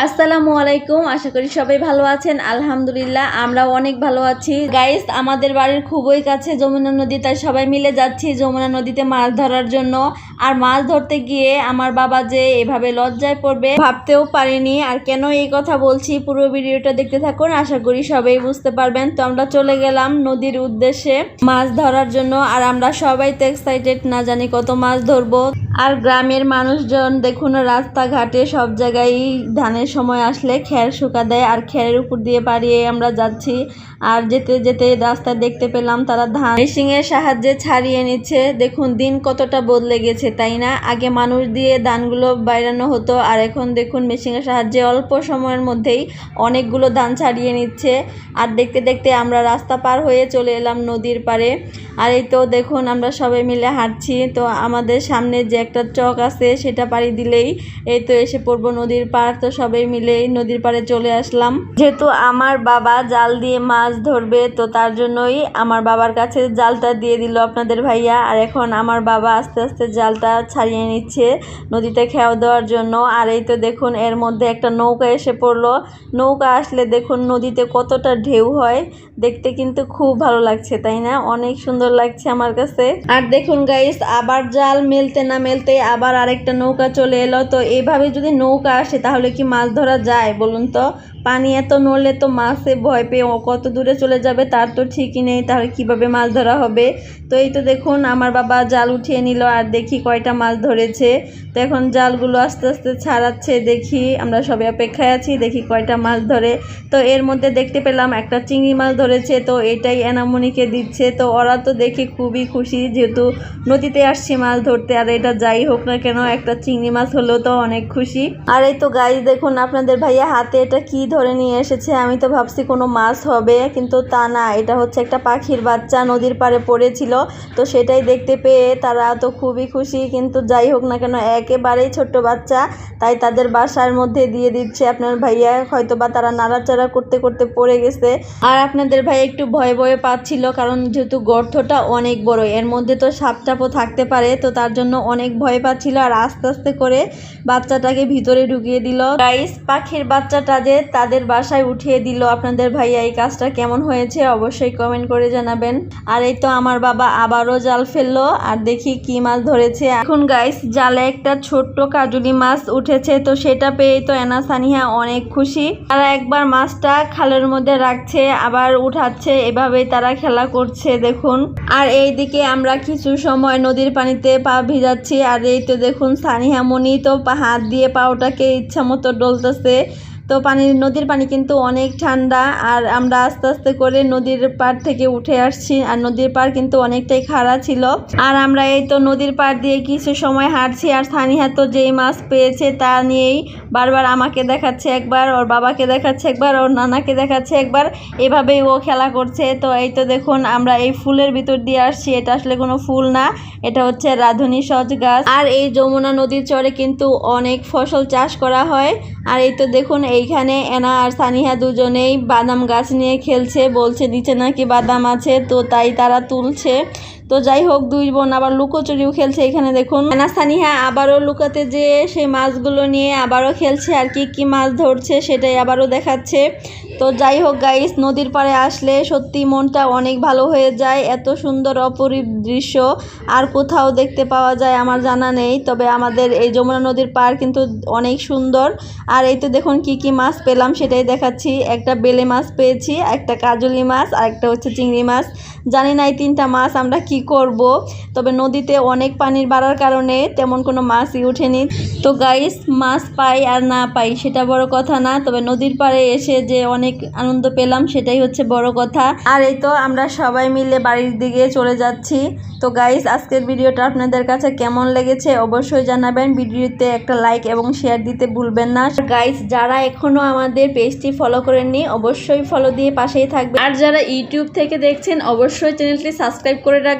আসসালামু আলাইকুম, আশা করি সবাই ভালো আছেন। আলহামদুলিল্লাহ আমরা অনেক ভালো আছি। গাইস আমাদের বাড়ির খুবই কাছে যমুনা নদী, তাই সবাই মিলে যাচ্ছি যমুনা নদীতে মাছ ধরার জন্য। আর মাছ ধরতে গিয়ে আমার বাবা যে এভাবে লজ্জায় পড়বে ভাবতেও পারিনি। আর কেন এই কথা বলছি পুরো ভিডিওটা দেখতে থাকুন। আশা করি সবাই বুঝতে পারবেন। তো আমরা চলে গেলাম নদীর উদ্দেশ্যে মাছ ধরার জন্য। আর আমরা সবাই তো এক্সাইটেড না জানি কত মাছ ধরবো। আর গ্রামের মানুষজন, দেখুন, রাস্তাঘাটে সব জায়গায় ধানের সময় আসলে খ্যার শুকা দেয়। আর খ্যারের উপর দিয়ে পাড়িয়ে আমরা যাচ্ছি। আর যেতে যেতে রাস্তায় দেখতে পেলাম তারা ধান মেশিনের সাহায্যে ছাড়িয়ে নিচ্ছে। দেখুন, দিন কতটা বদলে গেছে। তাই না? আগে মানুষ দিয়ে ধানগুলো বাইরানো হতো, আর এখন দেখুন মেশিনের সাহায্যে অল্প সময়ের মধ্যেই অনেকগুলো ধান ছাড়িয়ে নিচ্ছে। আর দেখতে দেখতে আমরা রাস্তা পার হয়ে চলে এলাম নদীর পাড়ে। আর এই তো দেখুন আমরা সবাই মিলে হাঁটছি। তো আমাদের সামনে যে একটা চক আছে, সেটা পাড়ি দিলেই এই তো এসে পড়ব নদীর পাড়। তো সবাই মিলে নদীর পাড়ে চলে আসলাম। যেহেতু আমার বাবা জাল দিয়ে মাছ ধরবে, তো তার জন্যই আমার বাবার কাছে জালটা দিয়ে দিল আপনাদের ভাইয়া। আর এখন আমার বাবা আস্তে আস্তে জালটা ছাড়িয়ে নিচ্ছে নদীতে খেয়াও দেওয়ার জন্য। আর এই তো দেখুন, এর মধ্যে একটা নৌকা এসে পড়ল। নৌকা আসলে দেখুন নদীতে কতটা ঢেউ হয়, দেখতে কিন্তু খুব ভালো লাগছে, তাই না? অনেক সুন্দর লাগছে আমার কাছে। আর দেখুন গাইস আবার জাল মেলতে না মেলতে আবার আরেকটা নৌকা চলে এলো। তো এইভাবে যদি নৌকা আসে, তাহলে কি মাছ ধরা যায় বলুন তো? পানি এত নড়লে তো মাছে ভয় পেয়ে কত দূরে চলে যাবে, তার তো ঠিকই নেই, তাহলে কীভাবে মাছ ধরা হবে? তো এই তো দেখুন, আমার বাবা জাল উঠিয়ে নিল, আর দেখি কয়টা মাছ ধরেছে, তো এখন জালগুলো আস্তে আস্তে ছাড়াচ্ছে, দেখি আমরা সবাই অপেক্ষায় আছি, দেখি কয়টা মাছ ধরে। তো এর মধ্যে দেখতে পেলাম একটা চিংড়ি মাছ ধরেছে, তো এটাই এনামনিকে দিচ্ছে, তো ওরা তো দেখে খুবই খুশি যেহেতু নদীতে আসছি মাছ ধরতে, আর এটা যাই হোক না কেন, একটা চিংড়ি মাছ হলেও তো অনেক খুশি। আর এই তো গাইজ দেখুন আপনাদের ভাইয়া হাতে এটা কি ধরে নিয়ে এসেছে, আমি তো ভাবছি কোনো মাছ হবে, কিন্তু তা না, এটা হচ্ছে একটা পাখির বাচ্চা, নদীর পাড়ে পড়েছিল, তো সেটাই দেখতে পেয়ে তারা তো খুবই খুশি। কিন্তু যাই হোক না কেন, একেবারেই ছোট্ট বাচ্চা, তাই তাদের বাসার মধ্যে দিয়ে দিচ্ছে আপনার ভাইয়া। হয়তো বা তারা নাড়াচাড়া করতে করতে পড়ে গেছে। আর আপনাদের ভাই একটু ভয়ে ভয়ে পাচ্ছিল, কারণ যেহেতু গর্তটা অনেক বড়, এর মধ্যে তো সাপ টাপও থাকতে পারে, তো তার জন্য অনেক ভয় পাচ্ছিল। আর আস্তে আস্তে করে বাচ্চাটাকে ভিতরে ঢুকিয়ে দিল। গাইস পাখির বাচ্চাটা যে তাদের বাসায় উঠিয়ে দিল। আপনাদের ভাইয়া এই কাজটা কেমন হয়েছে অবশ্যই কমেন্ট করে জানাবেন। আর এই তো আমার বাবা আবারও জাল ফেলল, আর দেখি কি মাছ ধরেছে। এখন গাইস জালে একটা ছোট্ট কাজুলি মাছ উঠেছে, তো সেটা পেয়ে তো এনা সানিহা অনেক খুশি। তারা একবার মাছটা খালের মধ্যে রাখছে, আবার উঠাচ্ছে, এভাবেই তারা খেলা করছে, দেখুন। আর এইদিকে আমরা কিছু সময় নদীর পানিতে পা ভিজাচ্ছি, আর এই তো দেখুন, সানিহা মনি তো হাত দিয়ে পাওটাকে ইচ্ছা মতো ডলতেছে। তো পানি, নদীর পানি কিন্তু অনেক ঠান্ডা আর আমরা আস্তে আস্তে করে নদীর পাড় থেকে উঠে আসছি আর নদীর পাড় কিন্তু অনেকটাই খাড়া ছিল। আর আমরা এই তো নদীর পাড় দিয়ে কিছু সময় হাঁটছি আর সানিহা তো যেই মাছ পেয়েছে তা নিয়েই বারবার আমাকে দেখাচ্ছে একবার, ওর বাবাকে দেখাচ্ছে একবার, ওর নানাকে দেখাচ্ছে একবার। এভাবেই ও খেলা করছে। তো এই তো দেখুন, আমরা এই ফুলের ভিতর দিয়ে আসছি। এটা আসলে কোনো ফুল না, এটা হচ্ছে রাধুনী সজ গাছ। আর এই যমুনা নদীর চরে কিন্তু অনেক ফসল চাষ করা হয়। আর এই তো দেখুন এইখানে এনা আর সানিহা দুজনেই বাদাম গাছ নিয়ে খেলছে, বলছে নিচে নাকি বাদাম আছে, তো তাই তারা তুলছে। তো যাই হোক, দুই বোন আবার লুকোচুরিও খেলছে এখানে, দেখুন। এনা সানিহা আবারও লুকাতে যেয়ে সেই মাছগুলো নিয়ে আবারও খেলছে আর কি কি মাছ ধরছে সেটাই আবারও দেখাচ্ছে। তো যাই হোক গাইস নদীর পাড়ে আসলে সত্যি মনটা অনেক ভালো হয়ে যায়। এত সুন্দর অপরূপ দৃশ্য আর কোথাও দেখতে পাওয়া যায় আমার জানা নেই। তবে আমাদের এই যমুনা নদীর পাড় কিন্তু অনেক সুন্দর। আর এই তো দেখুন কি কি মাছ পেলাম সেটাই দেখাচ্ছি। একটা বেলে মাছ পেয়েছি, একটা কাজলি মাছ, আর একটা হচ্ছে চিংড়ি মাছ। জানি না এই তিনটা মাছ আমরা কি করব? তবে নদীতে অনেক পানির বাড়ার কারণে তেমন কোনো মাছই ওঠেনি তো গাইস মাছ পাই আর না পাই সেটা বড় কথা না, তবে নদীর পাড়ে এসে যে অনেক আনন্দ পেলাম সেটাই হচ্ছে বড় কথা। আর এই তো আমরা সবাই মিলে বাড়ির দিকে চলে যাচ্ছি। তো গাইস আজকের ভিডিওটা আপনাদের কাছে কেমন লেগেছে অবশ্যই জানাবেন। ভিডিওতে একটা লাইক এবং শেয়ার দিতে ভুলবেন না। গাইস যারা এখনও আমাদের পেজটি ফলো করেননি, অবশ্যই ফলো দিয়ে পাশেই থাকবে আর যারা ইউটিউব থেকে দেখছেন, অবশ্যই চ্যানেলটি সাবস্ক্রাইব করে